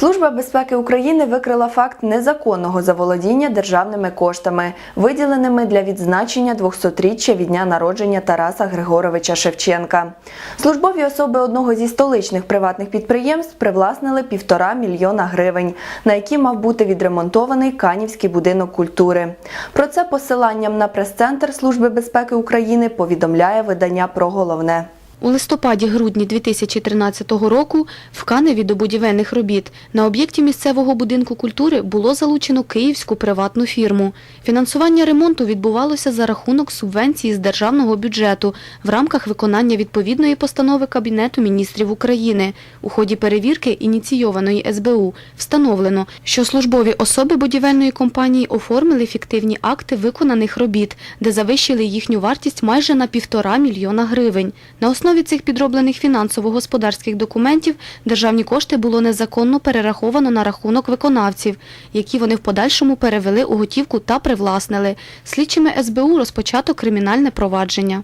Служба безпеки України викрила факт незаконного заволодіння державними коштами, виділеними для відзначення 200-річчя від дня народження Тараса Григоровича Шевченка. Службові особи одного зі столичних приватних підприємств привласнили півтора мільйона гривень, на які мав бути відремонтований Канівський будинок культури. Про це посиланням на прес-центр Служби безпеки України повідомляє видання про головне. У листопаді-грудні 2013 року в Каневі до будівельних робіт на об'єкті місцевого будинку культури було залучено київську приватну фірму. Фінансування ремонту відбувалося за рахунок субвенції з державного бюджету в рамках виконання відповідної постанови Кабінету міністрів України. У ході перевірки, ініційованої СБУ, встановлено, що службові особи будівельної компанії оформили фіктивні акти виконаних робіт, де завищили їхню вартість майже на півтора мільйона гривень. На основі цих підроблених фінансово-господарських документів державні кошти було незаконно перераховано на рахунок виконавців, які вони в подальшому перевели у готівку та привласнили. Слідчими СБУ розпочато кримінальне провадження.